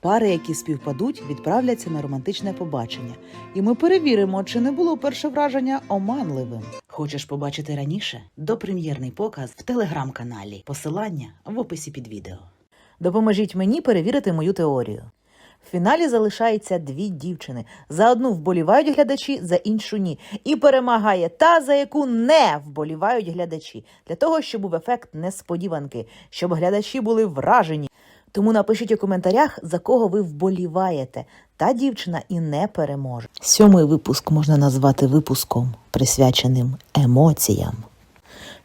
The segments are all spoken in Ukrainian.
Пари, які співпадуть, відправляться на романтичне побачення, і ми перевіримо, чи не було перше враження оманливим. Хочеш побачити раніше? Допрем'єрний показ в телеграм-каналі. Посилання в описі під відео. Допоможіть мені перевірити мою теорію. В фіналі залишається дві дівчини. За одну вболівають глядачі, за іншу ні. І перемагає та, за яку не вболівають глядачі, для того, щоб був ефект несподіванки, щоб глядачі були вражені. Тому напишіть у коментарях, за кого ви вболіваєте. Та дівчина і не переможе. Сьомий випуск можна назвати випуском, присвяченим емоціям.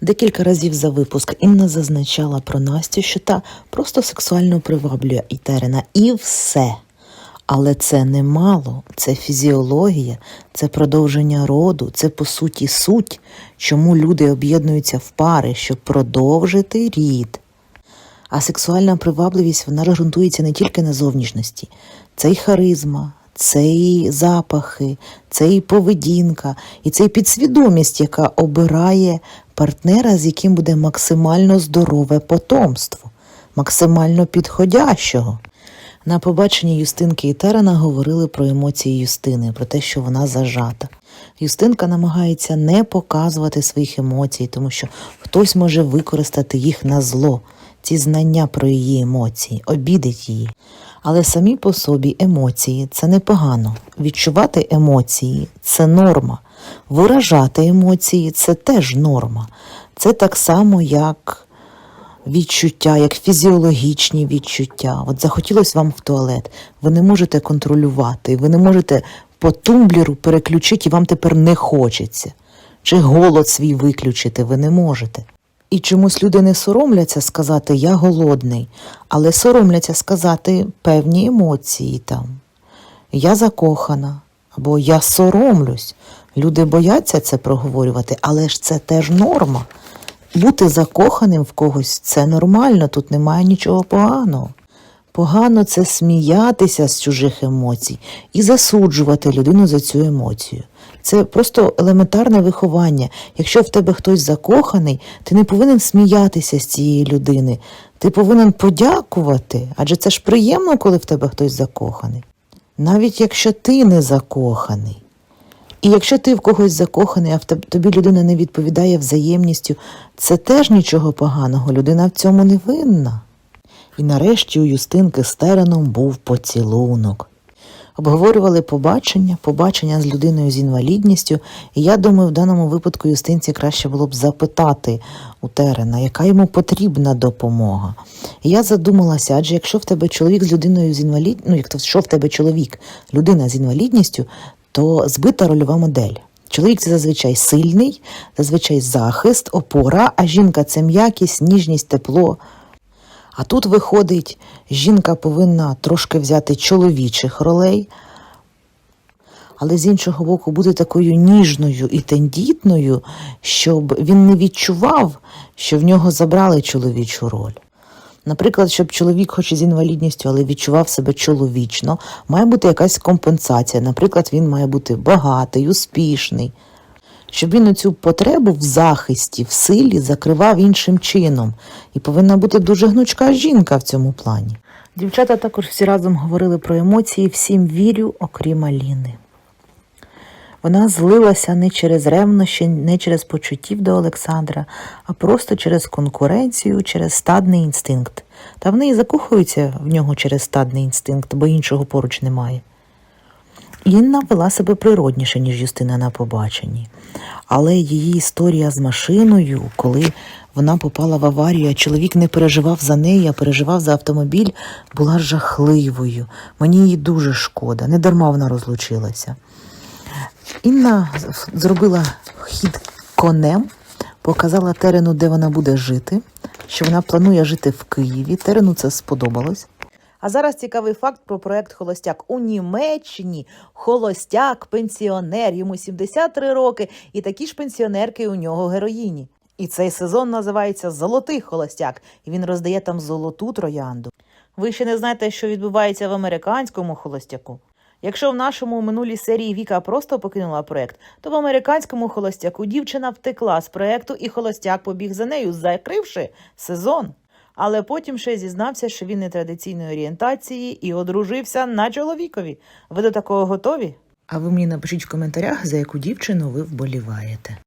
Декілька разів за випуск Інна зазначала про Настю, що та просто сексуально приваблює Ітерина, і все. Але це не мало, це фізіологія, це продовження роду, це по суті суть, чому люди об'єднуються в пари, щоб продовжити рід. А сексуальна привабливість вона ґрунтується не тільки на зовнішності, це й харизма, це і запахи, це і поведінка, і це і підсвідомість, яка обирає партнера, з яким буде максимально здорове потомство, максимально підходящого. На побаченні Юстинки і Терена говорили про емоції Юстини, про те, що вона зажата. Юстинка намагається не показувати своїх емоцій, тому що хтось може використати їх на зло, ці знання про її емоції, обідить її. Але самі по собі емоції це непогано. Відчувати емоції це норма. Виражати емоції це теж норма. Це так само, як відчуття, як фізіологічні відчуття. От захотілося вам в туалет, ви не можете контролювати, ви не можете по тумблеру переключити, і вам тепер не хочеться. Чи голод свій виключити ви не можете. І чомусь люди не соромляться сказати Я голодний, але соромляться сказати певні емоції там. Я закохана або я соромлюсь. Люди бояться це проговорювати, але ж це теж норма. Бути закоханим в когось це нормально, тут немає нічого поганого. Погано це сміятися з чужих емоцій і засуджувати людину за цю емоцію. Це просто елементарне виховання. Якщо в тебе хтось закоханий, ти не повинен сміятися з цієї людини. Ти повинен подякувати, адже це ж приємно, коли в тебе хтось закоханий. Навіть якщо ти не закоханий. І якщо ти в когось закоханий, а в тобі людина не відповідає взаємністю, це теж нічого поганого, людина в цьому не винна. І нарешті у Юстинки з Тереном був поцілунок. Обговорювали побачення, побачення з людиною з інвалідністю, і я думаю, в даному випадку Юстинці краще було б запитати у Терена, яка йому потрібна допомога. І я задумалася, адже якщо в тебе чоловік з людиною з інвалід... ну, якщо в тебе чоловік, людина з інвалідністю, то збита рольова модель. Чоловік це зазвичай сильний, зазвичай захист, опора, а жінка це м'якість, ніжність, тепло. А тут виходить, жінка повинна трошки взяти чоловічих ролей, але з іншого боку бути такою ніжною і тендітною, щоб він не відчував, що в нього забрали чоловічу роль. Наприклад, щоб чоловік, хоч і з інвалідністю, але відчував себе чоловічно, має бути якась компенсація. Наприклад, він має бути багатий, успішний, щоб він цю потребу в захисті, в силі закривав іншим чином. І повинна бути дуже гнучка жінка в цьому плані. Дівчата також всі разом говорили про емоції, всім вірю, окрім Аліни. Вона злилася не через ревнощі, не через почуттів до Олександра, а просто через конкуренцію, через стадний інстинкт. Та в неї закохуються в нього через стадний інстинкт, бо іншого поруч немає. Інна вела себе природніше, ніж Юстина на побаченні. Але її історія з машиною, коли вона попала в аварію, а чоловік не переживав за неї, а переживав за автомобіль, була жахливою. Мені її дуже шкода, не дарма вона розлучилася. Інна зробила хід конем, показала Терену, де вона буде жити, що вона планує жити в Києві. Терену це сподобалось. А зараз цікавий факт про проект Холостяк у Німеччині. Холостяк, пенсіонер, йому 73 роки, і такі ж пенсіонерки у нього героїні. І цей сезон називається Золотий холостяк, і він роздає там золоту троянду. Ви ще не знаєте, що відбувається в американському холостяку. Якщо в нашому минулій серії Віка просто покинула проект, то в американському холостяку дівчина втекла з проекту, і холостяк побіг за нею, закривши сезон. Але потім ще зізнався, що він нетрадиційної орієнтації і одружився на чоловікові. Ви до такого готові? А ви мені напишіть в коментарях, за яку дівчину ви вболіваєте.